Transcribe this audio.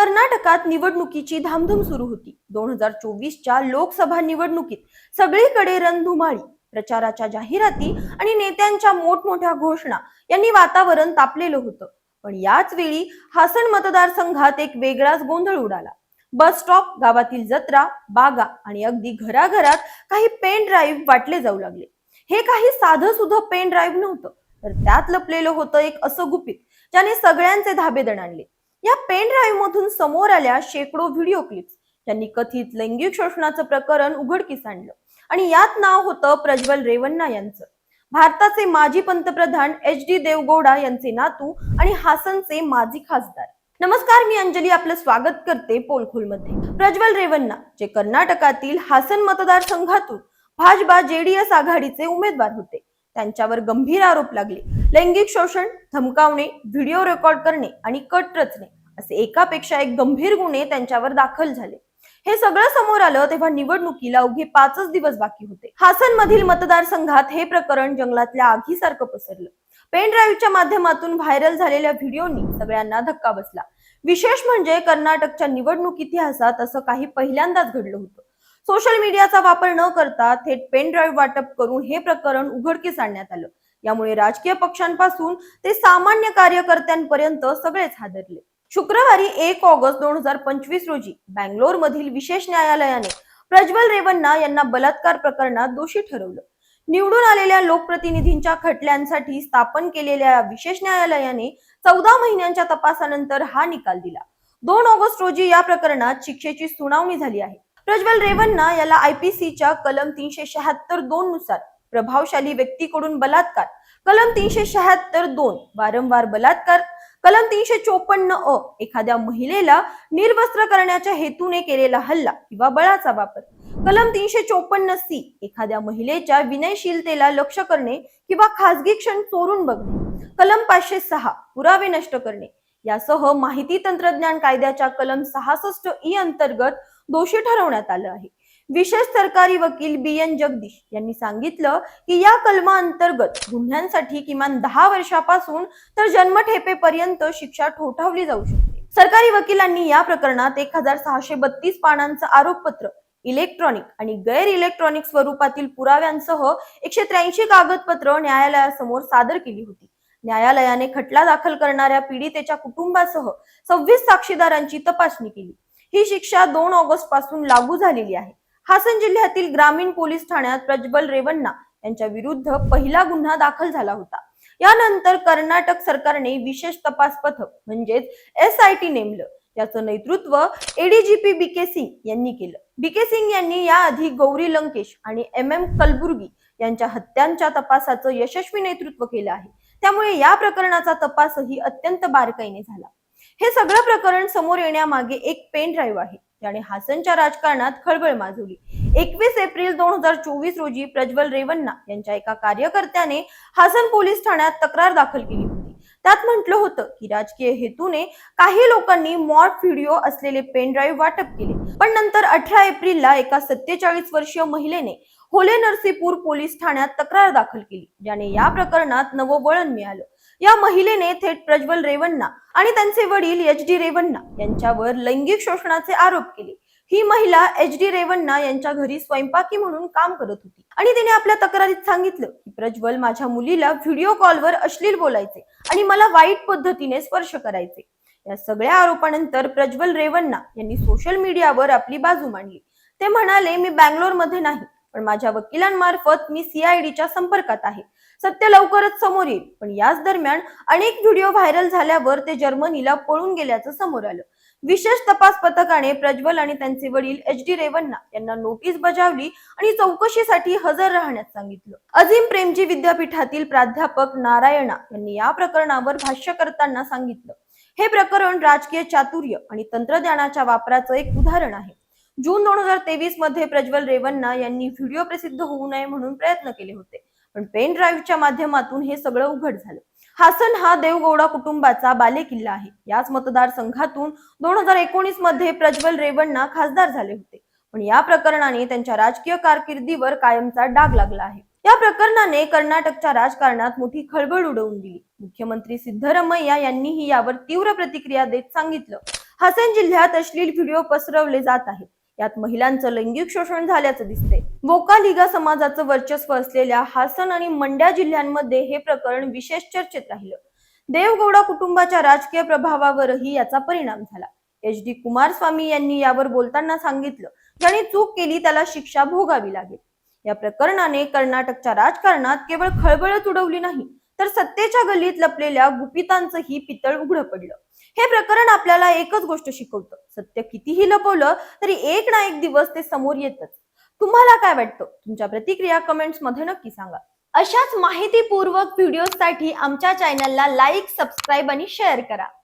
कर्नाटकात निवडणुकीची धामधूम सुरू होती. दोन हजार चोवीसच्या लोकसभा निवडणुकीत सगळीकडे रणधुमाळी प्रचाराच्या जाहिराती आणि नेत्यांच्या मोठमोठ्या घोषणा यांनी वातावरण तापलेलं होतं. पण याच वेळी हासन मतदारसंघात एक वेगळाच गोंधळ उडाला. बस स्टॉप गावातील जत्रा बागा आणि अगदी घराघरात काही पेन ड्राईव्ह वाटले जाऊ लागले. हे काही साधं सुद्धा पेन ड्राईव्ह नव्हतं तर त्यात लपलेलं होतं एक असं गुपित ज्याने सगळ्यांचे धाबे दणाणले. या पेन ड्राईव्ह मधून समोर आल्या शेकडो व्हिडिओ क्लिप्स. त्यांनी कथित लैंगिक शोषणाचं प्रकरण उघडकीस आणलं. आणि यात नाव होतं प्रज्वल रेवन्ना यांचं. भारताचे माजी पंतप्रधान एच डी देवगौडा यांचे नातू आणि हासनचे माजी खासदार. नमस्कार मी अंजली. आपलं स्वागत करते पोलखोलमध्ये. प्रज्वल रेवन्ना जे कर्नाटकातील हासन मतदारसंघातून भाजपा जेडीएस आघाडीचे उमेदवार होते. त्यांच्यावर गंभीर आरोप लागले. लैंगिक शोषण धमकावणे व्हिडिओ रेकॉर्ड करणे आणि कट रचणे असे एकापेक्षा एक गंभीर गुन्हे त्यांच्यावर दाखल झाले. हे सगळं समोर आलं तेव्हा निवडणुकीला अवघे पाचच दिवस बाकी होते. हासन मधील मतदारसंघात हे प्रकरण जंगलातल्या आगीसारखं पसरलं. पेन ड्राईव्हच्या माध्यमातून व्हायरल झालेल्या व्हिडिओनी सगळ्यांना धक्का बसला. विशेष म्हणजे कर्नाटकच्या निवडणूक इतिहासात असं काही पहिल्यांदाच घडलं होतं. सोशल मीडियाचा वापर न करता थेट पेन ड्राईव्ह वाटप करून हे प्रकरण उघडकीस आणण्यात आलं. यामुळे राजकीय पक्षांपासून ते सामान्य कार्यकर्त्यांपर्यंत सगळेच हादरले. शुक्रवारी एक ऑगस्ट दोन हजार पंचवीस रोजी बँगलोर मधील विशेष न्यायालयाने प्रज्वल रेवन्ना यांना बलात्कार प्रकरणात दोषी ठरवलं. निवडून आलेल्या लोकप्रतिनिधींच्या खटल्यांसाठी स्थापन केलेल्या विशेष न्यायालयाने चौदा महिन्यांच्या तपासानंतर हा निकाल दिला. दोन ऑगस्ट रोजी या प्रकरणात शिक्षेची सुनावणी झाली आहे. प्रज्वल रेवन्ना याला आयपीसीच्या कलम तीनशे शहात्तर दोन नुसार प्रभावशाली व्यक्तीकडून बलात्कार. कलम तीनशे शहात्तर दोन वारंवार बलात्कार. कलम तीनशे चोपन्न अ एखाद्या महिलेला निर्वस्त्र करण्याच्या हेतूने केलेला हल्ला किंवा बळाचा वापर. कलम तीनशे चोपन्न सी एखाद्या महिलेच्या विनयशीलतेला लक्ष करणे किंवा खासगी क्षण चोरून बघणे. कलम पाचशे सहा पुरावे नष्ट करणे. यासह माहिती तंत्रज्ञान कायद्याच्या कलम सहासष्ट ई अंतर्गत दोषी ठरवण्यात आलं आहे. विशेष सरकारी वकील बी एन जगदीश यांनी सांगितलं की या कलमाअंतर्गत गुन्ह्यांसाठी किमान दहा वर्षापासून तर जन्मठेपेपर्यंत शिक्षा ठोठावली जाऊ शकते. सरकारी वकिलांनी या प्रकरणात एक हजार सहाशे बत्तीस पानांचं आरोपपत्र इलेक्ट्रॉनिक आणि गैर इलेक्ट्रॉनिक स्वरूपातील पुराव्यांसह एकशे त्र्याऐंशी कागदपत्र न्यायालयासमोर सादर केली होती. न्यायालयाने खटला दाखल करणाऱ्या पीडितेच्या कुटुंबासह सव्वीस साक्षीदारांची तपासणी केली. ही शिक्षा दोन ऑगस्टपासून लागू झालेली आहे. हासन जिल्ह्यातील ग्रामीण पोलीस ठाण्यात प्रज्वल रेवन्ना यांच्या विरुद्ध पहिला गुन्हा दाखल झाला होता. यानंतर कर्नाटक सरकारने विशेष तपास पथक म्हणजेच एस आय टी नेमलं. याचं नेतृत्व एडीजीपी बी के सिंग यांनी केलं. बी के सिंग यांनी याआधी गौरी लंकेश आणि एम एम कलबुर्गी यांच्या हत्यांच्या तपासाचं यशस्वी नेतृत्व केलं आहे. त्यामुळे या प्रकरणाचा तपासही अत्यंत बारकाईने झाला. हे सगळं प्रकरण समोर येण्यामागे एक पेन ड्राईव्ह आहे. ज्याने हासनच्या राजकारणात खळबळ माजवली. एकवीस एप्रिल दोन हजार चोवीस रोजी प्रज्वल रेवन्ना यांच्या एका कार्यकर्त्याने हासन पोलीस ठाण्यात तक्रार दाखल केली होती. त्यात म्हटलं होतं की राजकीय हेतूने काही लोकांनी मॉड व्हिडिओ असलेले पेन ड्राईव्ह वाटप केले. पण नंतर अठरा एप्रिलला एका सत्तेचाळीस वर्षीय महिलेने होले नरसीपूर पोलीस ठाण्यात तक्रार दाखल केली ज्याने या प्रकरणात नवं वळण मिळालं. या महिलेने थेट प्रज्वल रेवन्ना आणि त्यांचे वडील एच डी रेवन्ना यांच्यावर लैंगिक शोषणाचे आरोप केले. ही महिला एच डी रेवन्ना यांच्या घरी स्वयंपाकी म्हणून काम करत होती. आणि तिने आपल्या तक्रारीत सांगितलं की प्रज्वल माझ्या मुलीला व्हिडिओ कॉलवर अश्लील बोलायचे आणि मला वाईट पद्धतीने स्पर्श करायचे. या सगळ्या आरोपानंतर प्रज्वल रेवन्ना यांनी सोशल मीडियावर आपली बाजू मांडली. ते म्हणाले मी बँगलोरमध्ये नाही. पण माझ्या वकिलांमार्फत मी सीआयडीच्या संपर्कात आहे. सत्य लवकरच समोर येईल. पण याच दरम्यान अनेक व्हिडिओ व्हायरल झाल्यावर ते जर्मनीला पळून गेल्याचं समोर आलं. विशेष तपास पथकाने प्रज्वल आणि त्यांचे वडील एच डी रेवन्ना यांना नोटीस बजावली आणि चौकशीसाठी हजर राहण्यास सांगितलं. अजिम प्रेमजी विद्यापीठातील प्राध्यापक नारायणा यांनी या प्रकरणावर भाष्य करताना सांगितलं. हे प्रकरण राजकीय चातुर्य आणि तंत्रज्ञानाच्या वापराचं एक उदाहरण आहे. जून दोन हजार तेवीसमध्ये प्रज्वल रेवन्ना यांनी व्हिडिओ प्रसिद्ध होऊ नये म्हणून प्रयत्न केले होते. पण पेन ड्राईव्हच्या माध्यमातून हे सगळं उघड झालं. हासन हा देवगौडा कुटुंबाचा बालेकिल्ला आहे. याच मतदारसंघातून दोन हजार एकोणीसमध्ये प्रज्वल रेवन्ना खासदार झाले होते. पण या प्रकरणाने त्यांच्या राजकीय कारकिर्दीवर कायमचा डाग लागला आहे. या प्रकरणाने कर्नाटकच्या राजकारणात मोठी खळबळ उडवून दिली. मुख्यमंत्री सिद्धरमैया यांनीही यावर तीव्र प्रतिक्रिया देत सांगितलं. हसन जिल्ह्यात अश्लील व्हिडिओ पसरवले जात आहेत. यात महिलांचं लैंगिक शोषण झाल्याचं दिसते वोकालिगा समाजाचं वर्चस्व असलेल्या हासन आणि मंड्या जिल्ह्यांमध्ये हे प्रकरण विशेष चर्चेत राहिलं. देवगौडा कुटुंबाच्या राजकीय प्रभावावरही याचा परिणाम झाला. एच डी कुमारस्वामी यांनी यावर बोलताना सांगितलं ज्याने चूक केली त्याला शिक्षा भोगावी लागेल. या प्रकरणाने कर्नाटकच्या राजकारणात केवळ खळबळच उडवली नाही तर सत्तेच्या गल्लीत लपलेल्या गुपितांचंही पितळ उघडं पडलं. हे प्रकरण आपल्याला एकच गोष्ट शिकवतं. सत्य कितीही लपवलं तरी एक ना एक दिवस ते समोर येतच. तुम्हाला काय वाटतं? तुमच्या प्रतिक्रिया कमेंट्समध्ये नक्की सांगा. अशाच माहितीपूर्वक व्हिडिओसाठी आमच्या चॅनलला लाईक सबस्क्राईब आणि शेअर करा.